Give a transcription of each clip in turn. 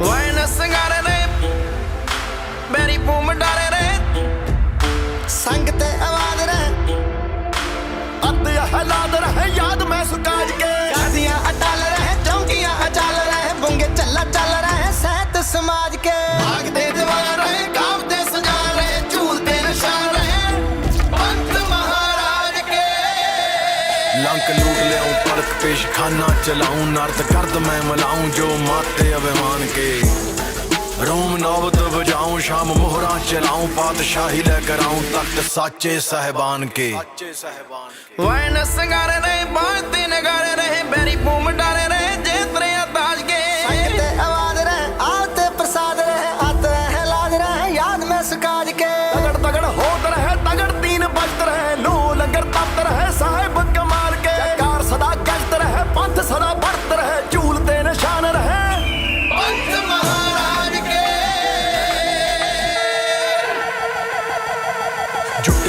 Wine ਸੰਗਾਰੇ ਰੇ ਬੈਰੀ ਪੂਮ ਡਾਰੇ ਰੇ ਸੰਗ ਤੇ ਆਵਾਜ਼ ਰੇ ਅੱਤ ਹਲਾਦ ਰਹੇ ਯਾਦ ਮੈਂ ਸੁਕਾਜ ਕੇ। ਕਾਦੀਆਂ ਅਟਲ ਰਹੇ, ਚੌਂਕੀਆਂ ਅਚਲ ਰਹੇ, ਬੁੰਗੇ ਚੱਲਾ ਚੱਲ ਰਹੇ, ਸਹਿਤ ਸਮਾਜ ਕੇ। ਲੰਕ ਲੂਟ ਲਿਆਉਂ, ਪਰਖ ਪੇਸ਼ ਚਲਾਉਂ ਨਰਦ ਕਰਦ ਮੈਂ ਮਲਾਉਂ, ਜੋ ਮਾਤੇ ਅਭਿਮਾਨ ਕੇ। ਰੋਮ ਨੌਬਤ ਵਜਾਉਂ, ਸ਼ਾਮ ਮੋਹਰਾਂ ਚਲਾਉਂ, ਪਾਤਸ਼ਾਹੀ ਲੈ ਕਰਾਉਂ, ਤਖਤ ਸਾਚੇ ਸਹਿਬਾਨ ਕੇ। ਸਾਚੇ ਸਹਿਬਾਨ ਕੇ ਵੈਨ ਸੰਗਾਰੇ ਰਹੇ ਬਾਜਦੇ ਨਗਾਰੇ ਰਹੇ ਬੈਰੀ ਬੂਮ ਡਾਰੇ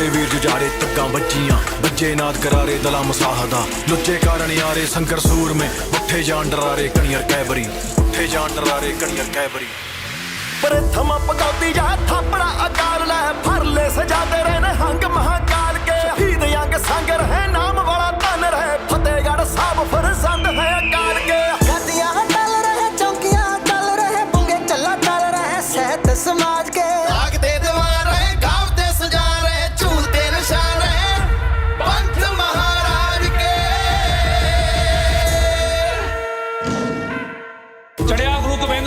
ਵੀਰ ਜੁਜਾਰੇ ਤੱਕਾਂ ਵੱਜੀਆਂ। ਬੱਜੇ ਨਾਦ ਕਰਾਰੇ ਦਲਾ ਮਸਾਹਦਾ। ਲੁੱਚੇ ਕਾਰਨ ਯਾਰੇ ਸੰਕਰ ਸੂਰ ਮੇ। ਉੱਠੇ ਜਾਣ ਡਰਾਰੇ ਕਣੀਅਰ ਕੈਬਰੀ। ਉੱਠੇ ਜਾਣ ਡਰਾਰੇ ਕਣੀਅਰ ਕੈਬਰੀ। ਪਰ ਥਮਾ ਪਗੌਤੀ ਜਾ, ਥਾਪੜਾ ਅਕਾਲ ਲੈ ਫਰਲੇ ਸਜਾਦੇ ਰਹੇ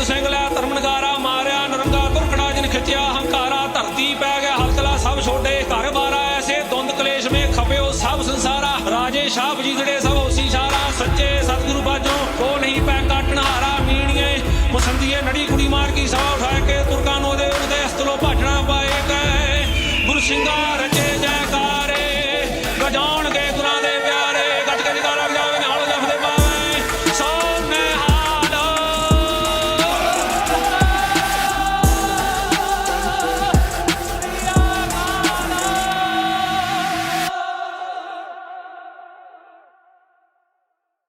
ਗੋਬਿੰਦ ਸਿੰਘ ਲੈ ਧਰਮ ਮਾਰਿਆ ਨਰੰਗਾ ਤੁਰਕੜਾ ਜਿਨ ਖਿੱਚਿਆ, ਹੰਕਾਰਾ, ਧਰਤੀ ਪੈ ਗਿਆ ਹਲਕਲਾ ਸਭ ਛੋਡੇ, ਘਰ ਬਾਰਾ ਐਸੇ ਦੁੰਦ ਕਲੇਸ਼ ਮੇ ਖਪਿਓ, ਸਭ ਸੰਸਾਰਾ, ਰਾਜੇ ਸ਼ਾਹ ਜਿਹੜੇ ਸਭ ਹੋਸੀ ਸਾਰਾ, ਸੱਚੇ ਸਤਿਗੁਰੂ ਬਾਜੋ ਕੋ ਨਹੀਂ ਪੈ ਕਾਟਣ ਹਾਰਾ ਮੀਣੀਏ ਮਸੰਦੀਏ ਨੜੀ ਕੁੜੀ ਮਾਰ ਕੀ ਸਾਹ ਉਠਾ ਕੇ, ਤੁਰਕਾਂ ਨੂੰ ਦੇ ਉਹਦੇ ਅਸਤਲੋ ਭਾਜਣਾ ਪਾਏ ਕੈ। ਗੁਰ ਸਿੰਘਾ